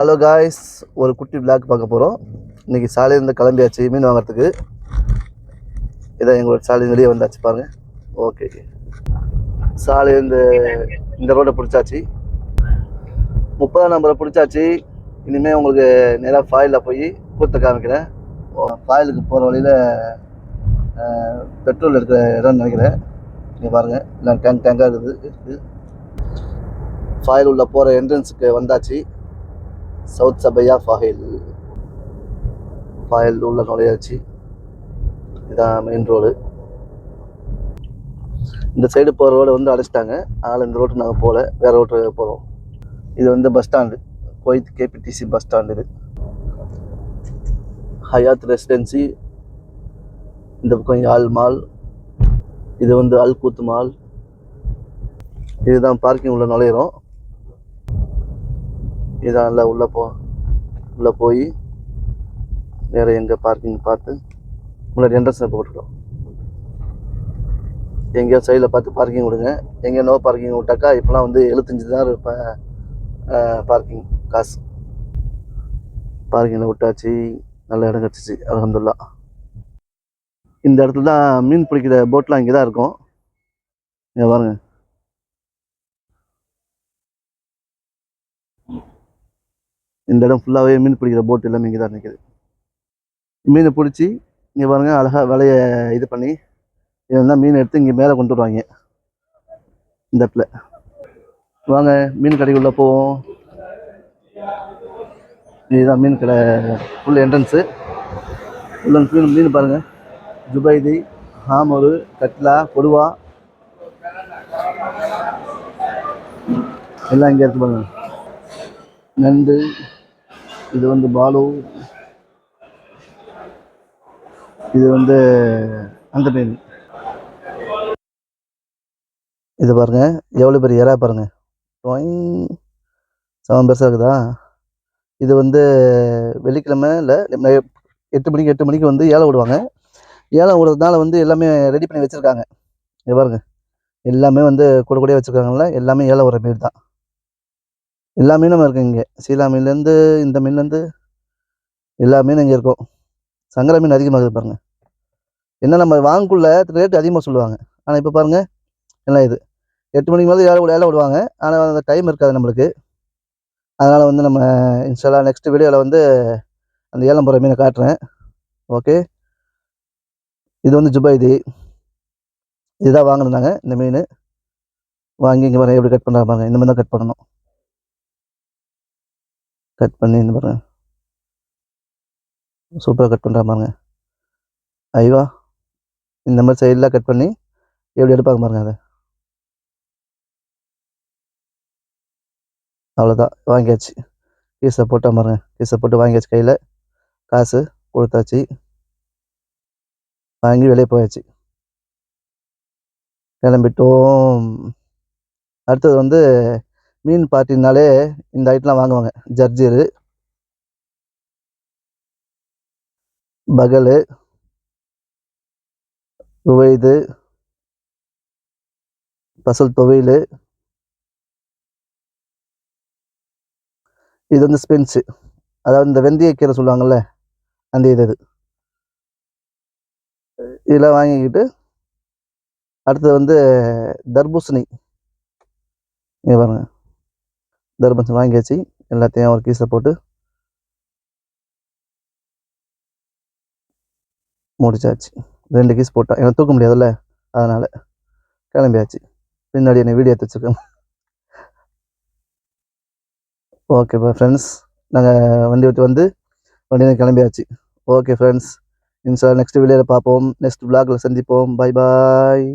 Hello guys ஒரு குட்டி black பார்க்க போகிறோம் இன்றைக்கி சாலையிலேருந்து கிளம்பியாச்சு மீன் வாங்குறதுக்கு. இதான் எங்களோட சாலையில வெளியே வந்தாச்சு பாருங்கள் ஓகே சாலையிலேருந்து இந்த ரோட்டை பிடிச்சாச்சு. முப்பதாம் நம்பரை பிடிச்சாச்சு. இனிமேல் உங்களுக்கு நேராக ஃபாயிலில் போய் கூத்த காமிக்கிறேன். ஃபாயிலுக்கு போகிற வழியில் பெட்ரோல் இருக்கிற இடம்னு நினைக்கிறேன். நீங்கள் பாருங்கள் எல்லாம் டேங்க் டேங்காக இருக்குது இருக்குது. ஃபாயில் உள்ள போகிற என்ட்ரன்ஸுக்கு வந்தாச்சு. சவுத் சபையா ஃபாயில் ஃபாயில் உள்ள நுழையாச்சு. இதான் மெயின் ரோடு இந்த சைடு போகிற ரோடு வந்து அடைச்சிட்டாங்க. அதனால் இந்த ரோட்டு நாங்கள் போகல. வேறு ரோட்டு போகிறோம் இது வந்து பஸ் ஸ்டாண்டு கோயத் கேபிடிசி பஸ் ஸ்டாண்டு இது. ஹயாத் ரெசிடென்சி இந்த பக்கம் யாழ் மால். இது வந்து அல் கூத்து மால். இதுதான் பார்க்கிங் உள்ள நுழையிறோம். இதான் இல்லை உள்ளே போ உள்ளே போய் வேறு எங்கே பார்க்கிங் பார்த்து முன்னாடி என்ட்ரன்ஸில் போட்டுருக்கோம் எங்கேயோ சைடில் பார்த்து பார்க்கிங் விடுங்க. எங்கே நோ பார்க்கிங் விட்டாக்கா இப்போலாம் வந்து எழுபத்தஞ்சி தான் இப்போ பார்க்கிங் காசு. பார்க்கிங்கில் விட்டாச்சு நல்ல இடம் கிடச்சிச்சு அலமதுல்லா இந்த இடத்துல தான் மீன் பிடிக்கிற போட்லாம் இங்கே தான் இருக்கும். இங்கே பாருங்கள் இந்த இடம் ஃபுல்லாகவே மீன் பிடிக்கிற போட் எல்லாமே இங்கே தான் நிற்கிது மீனை பிடிச்சி இங்கே பாருங்கள் அழகாக வலையை இது பண்ணி இதெல்லாம் மீன் எடுத்து இங்கே மேலே கொண்டு வருவாங்க. இந்த இடத்துல. வாங்க மீன் கடைக்குள்ளே போவோம். இதுதான் மீன் கடை. ஃபுல் என்ட்ரன்ஸு உள்ள மீன் மீன் பாருங்கள் ஜுபைதி ஹாமரு கட்லா கொடுவா. எல்லாம் இங்கே இருக்கு பாருங்கள் நண்டு இது வந்து பாலு. இது வந்து அந்த இது பாருங்க எவ்வளோ பெரிய இறா பாருங்க. செவன் பெருசாக இருக்குதா? இது வந்து வெள்ளிக்கிழமை இல்லை எட்டு மணிக்கு எட்டு மணிக்கு வந்து ஏலம் விடுவாங்க. ஏலம் விடுறதுனால வந்து எல்லாமே ரெடி பண்ணி வச்சுருக்காங்க. இது பாருங்க. எல்லாமே வந்து கூட கூட வச்சுருக்காங்கல்ல எல்லாமே ஏலம் விடுற மாரி தான் எல்லா மீனும் இருக்குது இங்கே. சீலா மீன்லேருந்து இந்த மீன்லேருந்து எல்லா மீனும் இங்கே இருக்கும். சங்கர மீன் அதிகமாக இருக்குது பாருங்கள் என்ன நம்ம வாங்கக்குள்ள ரேட் அதிகமாக சொல்லுவாங்க. ஆனால் இப்போ பாருங்கள் எல்லாம் இது? எட்டு மணிக்கு மேலே ஏழை ஏழை விடுவாங்க. ஆனால் அந்த டைம் இருக்காது நம்மளுக்கு. அதனால் வந்து நம்ம இன்ஸ்டாலாக நெக்ஸ்ட் வீடியோவில் வந்து அந்த ஏலம் போகிற மீனை காட்டுறேன். ஓகே இது வந்து ஜுபைதி இதுதான் வாங்கினாங்க இந்த மீன். வாங்கி இங்கே பாருங்கள் எப்படி கட் பண்ணுறாங்க பாருங்கள் இந்த மாதிரி தான் கட் பண்ணணும். கட் பண்ணி இந்த பாருங்க. சூப்பராக கட் பண்ணுறா பாருங்க. ஐவா இந்த மாதிரி சைடெலாம் கட் பண்ணி எப்படி எடுப்பாங்க பாருங்க அதை. அவ்வளோதான் வாங்கியாச்சு. கீஸை போட்டால் பாருங்க. கீஸை போட்டு வாங்கியாச்சு கையில். காசு கொடுத்தாச்சு. வாங்கி வெளியே போயாச்சு. கிளம்பிட்டோம். அடுத்தது வந்து மீன் பார்ட்டினாலே இந்த ஐட்டம்லாம் வாங்குவாங்க. ஜர்ஜீரு பகலு ருவைது பசல் துவையில். இது வந்து ஸ்பென்ஸு அதாவது இந்த வெந்தயக்கீரை சொல்லுவாங்கள்ல அந்த இது இது. இதெல்லாம் வாங்கிக்கிட்டு அடுத்தது வந்து தர்பூசணி. இங்கே பாருங்கள் தர்பஞ்சம் வாங்கியாச்சு. எல்லாத்தையும் ஒரு கீஸில் போட்டு முடிச்சாச்சு. ரெண்டு கீஸ் போட்டால் எனக்கு தூக்க முடியாதுல்ல? அதனால் கிளம்பியாச்சு. பின்னாடி என்னை வீடியோ எடுத்து ஓகே ஓகேப்பா ஃப்ரெண்ட்ஸ் நாங்கள் வண்டி விட்டு வந்து வண்டியில் கிளம்பியாச்சு. ஓகே ஃப்ரெண்ட்ஸ் இன்ஷா நெக்ஸ்ட் வீடியோவில் பார்ப்போம். நெக்ஸ்ட் vlogல சந்திப்போம். Bye bye